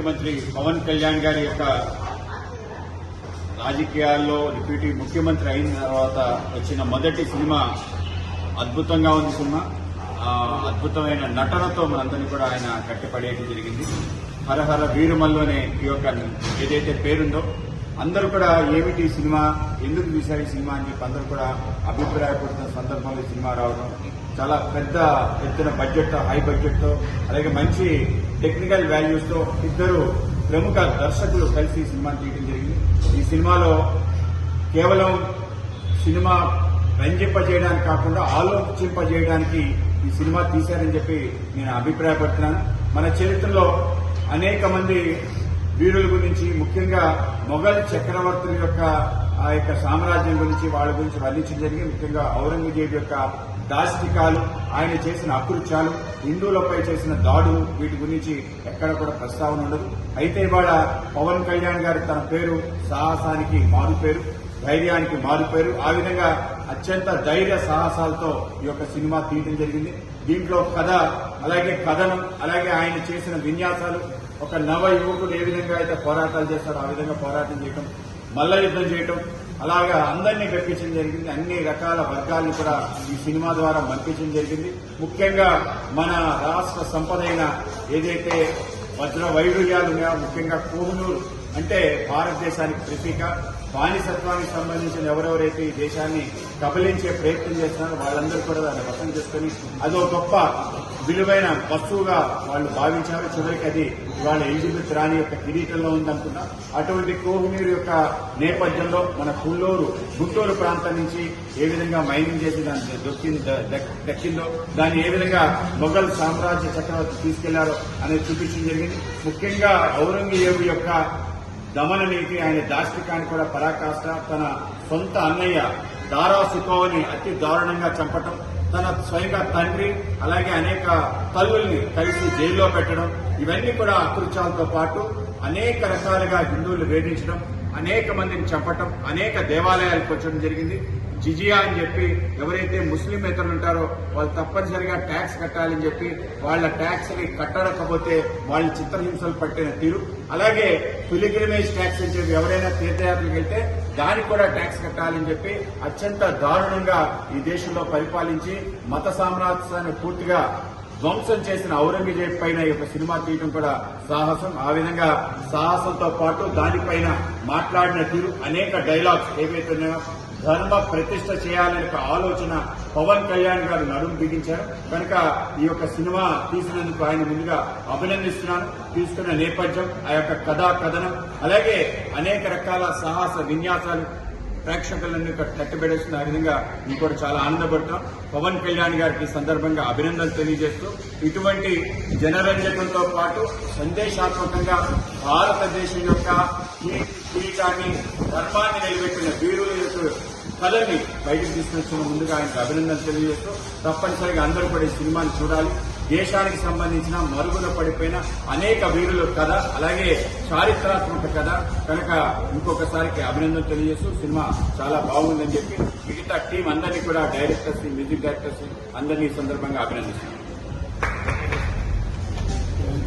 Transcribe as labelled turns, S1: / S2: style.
S1: ముఖ్యమంత్రి పవన్ కళ్యాణ్ గారి యొక్క రాజకీయాల్లో డిప్యూటీ ముఖ్యమంత్రి అయిన తర్వాత వచ్చిన మొదటి సినిమా అద్భుతంగా ఉంది సినిమా. అద్భుతమైన నటనతో మనందరినీ కూడా ఆయన కట్టిపడేయడం జరిగింది. హరహర వీరుమల్లోనే ఈ యొక్క ఏదైతే పేరుందో అందరూ కూడా ఏమిటి సినిమా? ఎందుకు తీశారు ఈ సినిమా అని చెప్పి అందరూ కూడా అభిప్రాయపడుతున్న సందర్భంలో సినిమా రావడం చాలా పెద్ద ఎత్తున బడ్జెట్ హై బడ్జెట్తో అలాగే మంచి టెక్నికల్ వాల్యూస్తో ఇద్దరు ప్రముఖ దర్శకులు కలిసి ఈ సినిమాని తీయడం జరిగింది. ఈ సినిమాలో కేవలం సినిమా రంజింపజేయడానికి కాకుండా ఆలోచింపజేయడానికి ఈ సినిమా తీశారని చెప్పి నేను అభిప్రాయపడుతున్నాను. మన చరిత్రలో అనేక మంది వీరుల గురించి ముఖ్యంగా మొఘల్ చక్రవర్తుల యొక్క ఆ యొక్క సామ్రాజ్యం గురించి వాళ్ళ గురించి వర్ణించడం జరిగింది. ముఖ్యంగా ఔరంగజేబు యొక్క దాష్టికాలు ఆయన చేసిన అకృత్యాలు హిందువులపై చేసిన దాడులు వీటి గురించి ఎక్కడ కూడా ప్రస్తావన ఉండదు. అయితే ఇవాళ పవన్ కళ్యాణ్ గారు తన పేరు సాహసానికి మారు పేరు ధైర్యానికి మారిపోయారు ఆ విధంగా అత్యంత ధైర్య సాహసాలతో ఈ యొక్క సినిమా తీయడం జరిగింది. దీంట్లో కథ అలాగే కథనం అలాగే ఆయన చేసిన విన్యాసాలు ఒక నవ యువకుడు ఏ విధంగా అయితే పోరాటాలు చేస్తాడో ఆ విధంగా పోరాటం చేయటం మల్ల యుద్ధం చేయటం అలాగా అందరినీ మెప్పించడం జరిగింది. అన్ని రకాల వర్గాలను కూడా ఈ సినిమా ద్వారా మర్పించడం జరిగింది. ముఖ్యంగా మన రాష్ట్ర సంపదైన ఏదైతే వజ్ర వైడూర్యాలు ఉన్నాయో ముఖ్యంగా కోహినూరు అంటే భారతదేశానికి ప్రతీక. బానిసత్వానికి సంబంధించిన ఎవరెవరైతే ఈ దేశాన్ని కబలించే ప్రయత్నం చేస్తున్నారో వాళ్ళందరూ కూడా దాన్ని వసం చేసుకుని అదో గొప్ప విలువైన వస్తువుగా వాళ్ళు భావించారు. చివరికి అది ఇవాళ ఎలిజబెత్ రాణి యొక్క కిరీటంలో ఉందనుకున్నా అటువంటి కోహినూరు యొక్క నేపథ్యంలో మన కుల్లూరు గుంటూరు ప్రాంతం నుంచి ఏ విధంగా మైనింగ్ చేసి దాన్ని దొక్కింది దక్కిందో దాన్ని ఏ విధంగా మొఘల్ సామ్రాజ్య చక్రవర్తి తీసుకెళ్ళారో అనేది చూపించడం జరిగింది. ముఖ్యంగా ఔరంగజేబు యొక్క దమన నీతి ఆయన దాష్టికాన్ని కూడా పరాకాష్ట తన సొంత అన్నయ్య దారా సుఖోని అతి దారుణంగా చంపటం తన స్వయంగా తండ్రి అలాగే అనేక తల్లుల్ని కలిసి జైల్లో పెట్టడం ఇవన్నీ కూడా అకృత్యాలతో పాటు అనేక రకాలుగా హిందువులు వేధించడం అనేక మందిని చంపటం అనేక దేవాలయాలకు వచ్చడం జరిగింది. జిజియా అని చెప్పి ఎవరైతే ముస్లిం ఇతరులు ఉంటారో వాళ్ళు తప్పనిసరిగా ట్యాక్స్ కట్టాలని చెప్పి వాళ్ళ ట్యాక్స్ని కట్టడకపోతే వాళ్ళ చిత్రహింసలు పట్టిన తీరు. అలాగే పిలిగ్రిమేజ్ ట్యాక్స్ అని చెప్పి ఎవరైనా తీర్థయాత్రలకు వెళ్తే దానికి కూడా ట్యాక్స్ కట్టాలని చెప్పి అత్యంత దారుణంగా ఈ దేశంలో పరిపాలించి మత సామ్రాజ్యాన్ని పూర్తిగా ధ్వంసం చేసిన ఔరంగజేబ్ పైన ఈ యొక్క సినిమా తీయడం కూడా సాహసం. ఆ విధంగా సాహసంతో పాటు దానిపైన మాట్లాడిన తీరు అనేక డైలాగ్స్ ఏవైతే ఉన్నాయో ధర్మ ప్రతిష్ట చేయాలనే ఒక ఆలోచన పవన్ కళ్యాణ్ గారు నడుము బిగించారు. కనుక ఈ యొక్క సినిమా తీసినందుకు ఆయన ముందుగా అభినందిస్తున్నాను. తీసుకున్న నేపథ్యం ఆ యొక్క కథా కథనం అలాగే అనేక రకాల సాహస విన్యాసాలు ప్రేక్షకులను కట్టబెడేస్తున్న ఆ విధంగా మేము కూడా చాలా ఆనందపడతాం పవన్ కళ్యాణ్ గారికి సందర్భంగా అభినందనలు తెలియజేస్తూ ఇటువంటి జనరంజకంతో పాటు సందేశాత్మకంగా భారతదేశం యొక్క కీ- ధర్మాన్ని నిలబెట్టిన వీరుల యొక్క కళని బయటకు తీసుకొచ్చిన ముందుగా ఆయనకు అభినందనలు తెలియజేస్తూ తప్పనిసరిగా అందరూ కూడా ఈ సినిమాని చూడాలి. దేశానికి సంబంధించిన మరుగున పడిపోయిన అనేక వీరుల కథ అలాగే చారిత్రాత్మక కథ. కనుక ఇంకొకసారికి అభినందన తెలియజేస్తూ సినిమా చాలా బాగుందని చెప్పి మిగతా టీం అందరినీ కూడా డైరెక్టర్స్ మ్యూజిక్ డైరెక్టర్స్ అందరినీ ఈ సందర్భంగా అభినందిస్తున్నాను